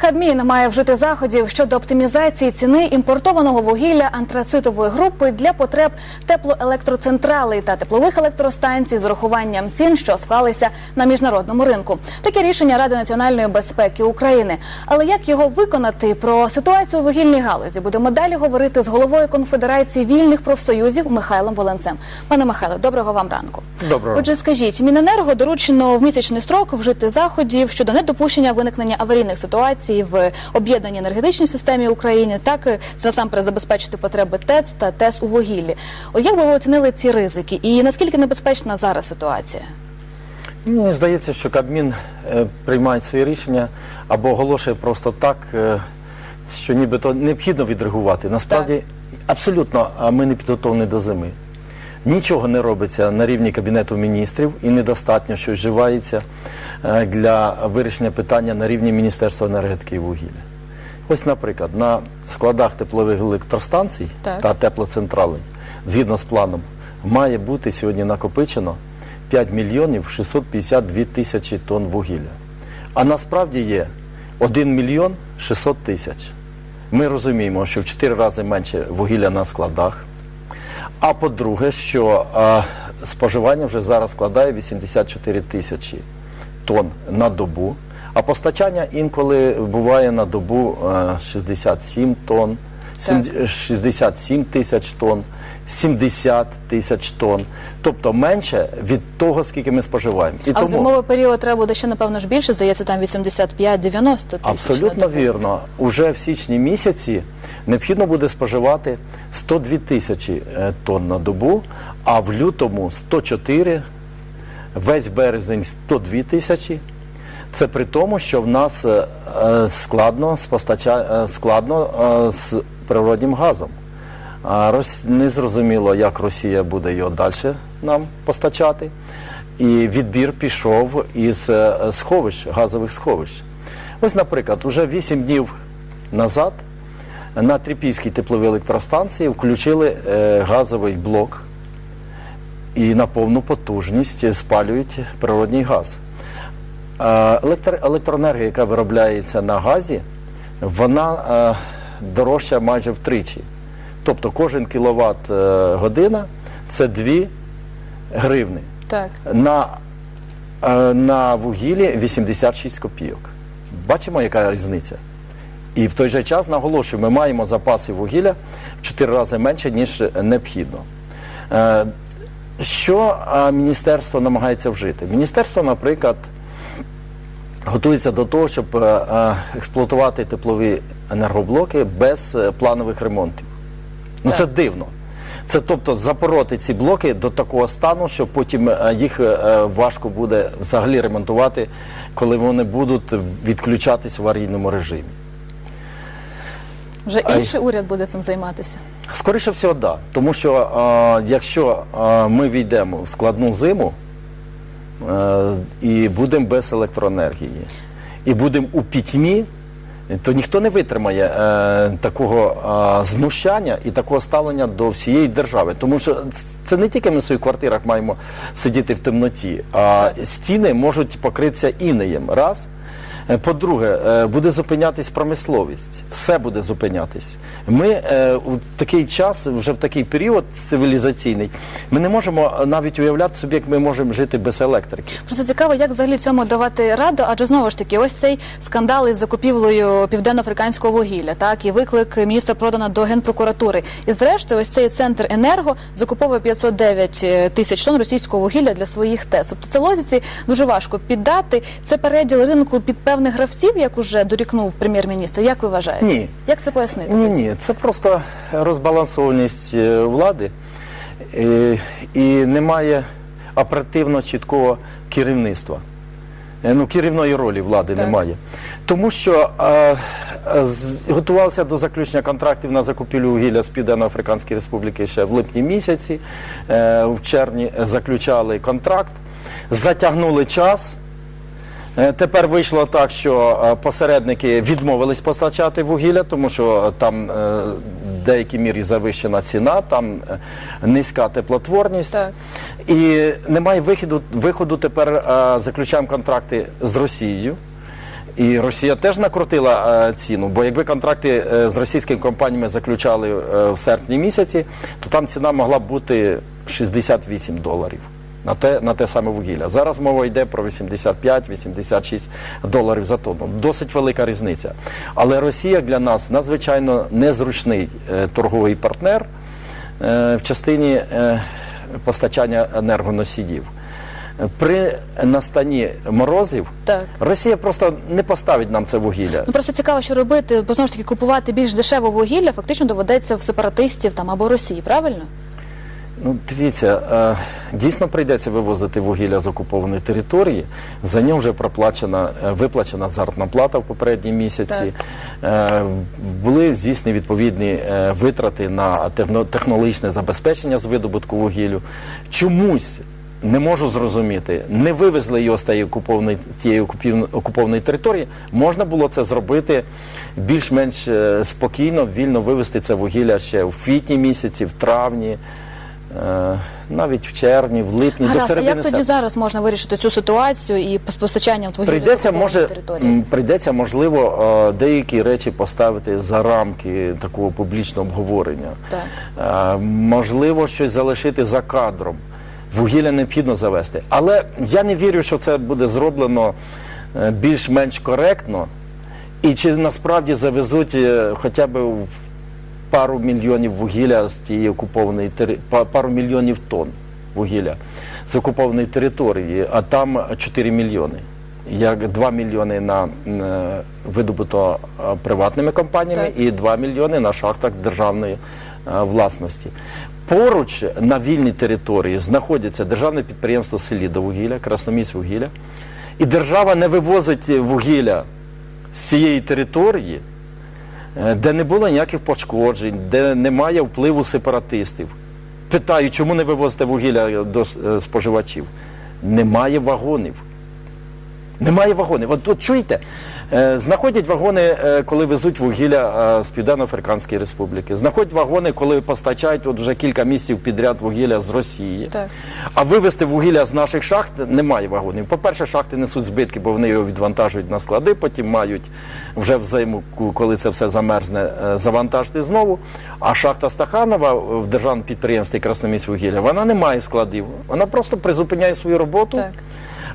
Кабмін має вжити заходів щодо оптимізації ціни імпортованого вугілля антрацитової групи для потреб теплоелектроцентралей та теплових електростанцій з урахуванням цін, що склалися на міжнародному ринку. Таке рішення Ради національної безпеки України. Але як його виконати? Про ситуацію у вугільній галузі будемо далі говорити з головою Конфедерації вільних профсоюзів Михайлом Воленцем. Пане Михайло, доброго вам ранку. Доброго. Отже, скажіть, Міненерго доручено в місячний строк вжити заходів щодо недопущення виникнення аварійних ситуацій в об'єднаній енергетичній системі України. Так е, це насамперед забезпечити потреби ТЕЦ та ТЕС у вугіллі. О, як би ви оцінили ці ризики, і наскільки небезпечна зараз ситуація? Мені здається, що Кабмін е, приймає свої рішення або оголошує просто так, е, що нібито необхідно відреагувати. Насправді, абсолютно а ми не підготовлені до зими. Нічого не робиться на рівні Кабінету міністрів і недостатньо, що вживається е, для вирішення питання на рівні Міністерства енергетики і вугілля. Ось, наприклад, на складах теплових електростанцій Так. та теплоцентралей, згідно з планом, має бути сьогодні накопичено 5 мільйонів 652 тисячі тонн вугілля. А насправді є 1 мільйон 600 тисяч. Ми розуміємо, що в 4 рази менше вугілля на складах. А по-друге, що а, споживання вже зараз складає 84 тисячі тонн на добу, а постачання інколи буває на добу а, 67 тонн, Так. 67 тисяч тонн, 70 тисяч тонн. Тобто менше від того, скільки ми споживаємо. І А в зимовий період треба буде ще напевно ж більше. Здається, там 85-90 тисяч. Абсолютно вірно. Уже в січні місяці необхідно буде споживати 102 тисячі е, тонн на добу, а в лютому 104, весь березень 102 тисячі. Це при тому, що в нас е, е, складно з, постача... складно з природнім газом. Не зрозуміло, як Росія буде його далі нам постачати. І відбір пішов із е, сховищ, газових сховищ. Ось, наприклад, уже 8 днів назад на Трипільській тепловій електростанції включили е, газовий блок і на повну потужність спалюють природний газ. Е, електро- електроенергія, яка виробляється на газі, вона дорожча майже втричі. Тобто кожен кіловат е, година це 2 гривни. Так. На, е, на вугіллі 86 копійок. Бачимо, яка різниця? І в той же час наголошую, ми маємо запаси вугілля в 4 рази менше, ніж необхідно. Е, Що міністерство намагається вжити? Міністерство, наприклад, готується до того, щоб експлуатувати теплові енергоблоки без е, планових ремонтів. Ну це дивно. Це тобто запороти ці блоки до такого стану, що потім е, їх е, важко буде взагалі ремонтувати, коли вони будуть відключатись в аварійному режимі. Вже Ай. інший уряд буде цим займатися. Скоріше всього, так. Да. Тому що е, якщо е, ми війдемо в складну зиму е, і будемо без електроенергії, і будемо у пітьмі, то ніхто не витримає е, такого е, знущання і такого ставлення до всієї держави. Тому що це не тільки ми в своїх квартирах маємо сидіти в темноті, а стіни можуть покритися інеєм. Раз. Е, По-друге, е, буде зупинятись промисловість, все буде зупинятись. Ми е, у такий час, вже в такий період цивілізаційний, ми не можемо навіть уявляти собі, як ми можемо жити без електрики. Просто цікаво, як взагалі цьому давати раду, адже знову ж таки, ось цей скандал із закупівлею південно-африканського вугілля, так і виклик міністра продана до генпрокуратури. І зрештою, ось цей центр енерго закуповує 509 тисяч тонн російського вугілля для своїх ТЕС. Тобто це логіці дуже важко піддати. Це переділ ринку під певних гравців, як уже дорікнув прем'єр-міністр. Як ви вважаєте? Ні. Як це пояснити? Ні, ні, це просто розбалансованість е, влади е, і немає оперативно чіткого керівництва. Е, Ну, керівної ролі влади Так. немає. Тому що е, з- готувалися до заключення контрактів на закупівлю вугілля з Південно-Африканської Республіки ще в липні місяці. Е, в червні заключали контракт, затягнули час. Е, Тепер вийшло так, що е, посередники відмовились постачати вугілля, тому що там е, в деякій мірі завищена ціна, там низька теплотворність. Так. І немає виходу, виходу тепер заключаємо контракти з Росією. І Росія теж накрутила е, ціну, бо якби контракти е, з російськими компаніями заключали е, в серпні місяці, то там ціна могла б бути 68 доларів на те, на те саме вугілля. Зараз мова йде про 85-86 доларів за тонну. Досить велика різниця. Але Росія для нас надзвичайно незручний е, торговий партнер е, в частині е, постачання енергоносіїв. При настанні морозів Так. Росія просто не поставить нам це вугілля. Ну просто цікаво, що робити, бо знову ж таки купувати більш дешеве вугілля фактично доведеться в сепаратистів там або Росії, правильно? Ну, дивіться, е, дійсно прийдеться вивозити вугілля з окупованої території. За нього вже проплачена, е, виплачена заробітна плата в попередні місяці. Е, Були здійснені відповідні витрати на техно- технологічне забезпечення з видобутку вугіллю. Чомусь. Не можу зрозуміти, не вивезли його з тієї окупованої, цієї окупованої території. Можна було це зробити більш-менш спокійно, вільно вивезти це вугілля ще в квітні місяці, в травні. Е, навіть в червні, в липні, до Гаразд, а середини як тоді серпня. зараз можна вирішити цю ситуацію і з постачанням вугілля Прийдеться, може, території? м, прийдеться, можливо, е, деякі речі поставити за рамки такого публічного обговорення. Так. Е, Можливо, щось залишити за кадром. Вугілля необхідно завести. Але я не вірю, що це буде зроблено е, більш-менш коректно. І чи насправді завезуть е, хоча б в пару мільйонів вугілля з тієї окупованої тери... пару мільйонів тонн вугілля з окупованої території, а там 4 мільйони. Як 2 мільйони на е, видобуто е, приватними компаніями Так. і 2 мільйони на шахтах державної е, власності. Поруч на вільній території знаходяться державне підприємство «Селідовугілля», «Красноміськвугілля». І держава не вивозить вугілля з цієї території, де не було ніяких пошкоджень, де немає впливу сепаратистів. Питаю, чому не вивозите вугілля до е, споживачів? Немає вагонів. Немає вагонів. От, от чуєте, е, знаходять вагони, е, коли везуть вугілля е, з Південно-Африканської Республіки. Знаходять вагони, коли постачають от вже кілька місяців підряд вугілля з Росії. Так. А вивезти вугілля з наших шахт немає вагонів. По-перше, шахти несуть збитки, бо вони його відвантажують на склади, потім мають вже взиму, коли це все замерзне, е, завантажити знову. А шахта Стаханова в державному підприємстві Красноміськвугілля, вона не має складів. Вона просто призупиняє свою роботу Так.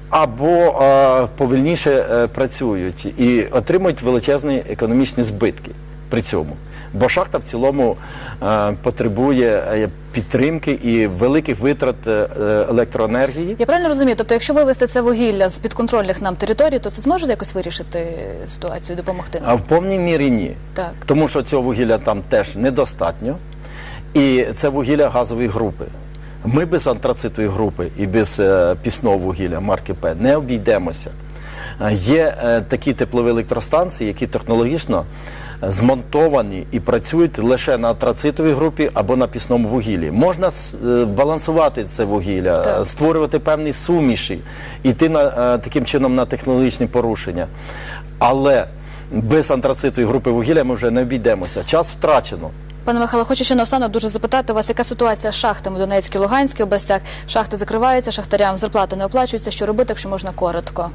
Або е, повільніше е, працюють і отримують величезні економічні збитки при цьому. Бо шахта в цілому е, потребує е, підтримки і великих витрат е, електроенергії. Я правильно розумію? Тобто, якщо вивезти це вугілля з підконтрольних нам територій, то це зможе якось вирішити ситуацію, допомогти А в повній мірі ні. Так. Тому що цього вугілля там теж недостатньо. І це вугілля газової групи. Ми без антрацитової групи і без е, пісного вугілля марки П не обійдемося. Е, Є е, такі теплові електростанції, які технологічно змонтовані і працюють лише на антрацитовій групі або на пісному вугіллі. Можна балансувати це вугілля, Так. створювати певні суміші, йти на, таким чином на технологічні порушення. Але без антрацитової групи вугілля ми вже не обійдемося. Час втрачено. Пане Михайло, хочу ще наостанок дуже запитати вас, яка ситуація з шахтами в Донецькій, Луганській областях? Шахти закриваються, шахтарям зарплати не оплачуються. Що робити, якщо можна коротко?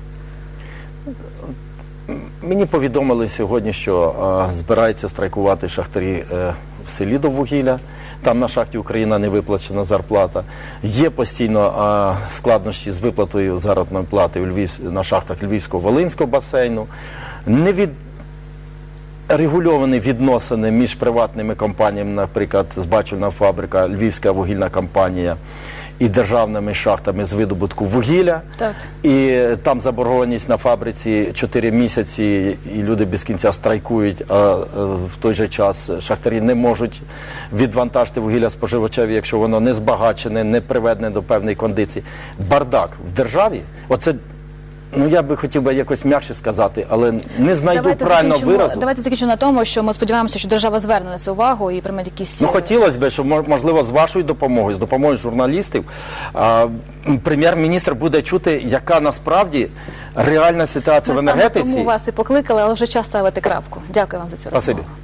Мені повідомили сьогодні, що е, збираються страйкувати шахтарі е, в селі до вугілля. Там на шахті Україна не виплачена зарплата. Є постійно складнощі з виплатою заробітної плати на шахтах Львівського-Волинського басейну. Не від регульовані відносини між приватними компаніями, наприклад, збачувальна фабрика, Львівська вугільна компанія і державними шахтами з видобутку вугілля. Так. І там заборгованість на фабриці 4 місяці, і люди без кінця страйкують. А е, в той же час шахтарі не можуть відвантажити вугілля споживачеві, якщо воно не збагачене, не приведене до певної кондиції. Бардак в державі. Оце ну я би хотів би якось м'якше сказати, але не знайду правильного закінчимо, виразу. давайте закінчимо на тому, що ми сподіваємося, що держава зверне на це увагу і прийме якісь Ну, хотілося б, щоб можливо з вашою допомогою, з допомогою журналістів, прем'єр-міністр буде чути, яка насправді реальна ситуація Ми в саме енергетиці. тому вас і покликали, але вже час ставити крапку. Дякую вам за цю Спасибі. розмову.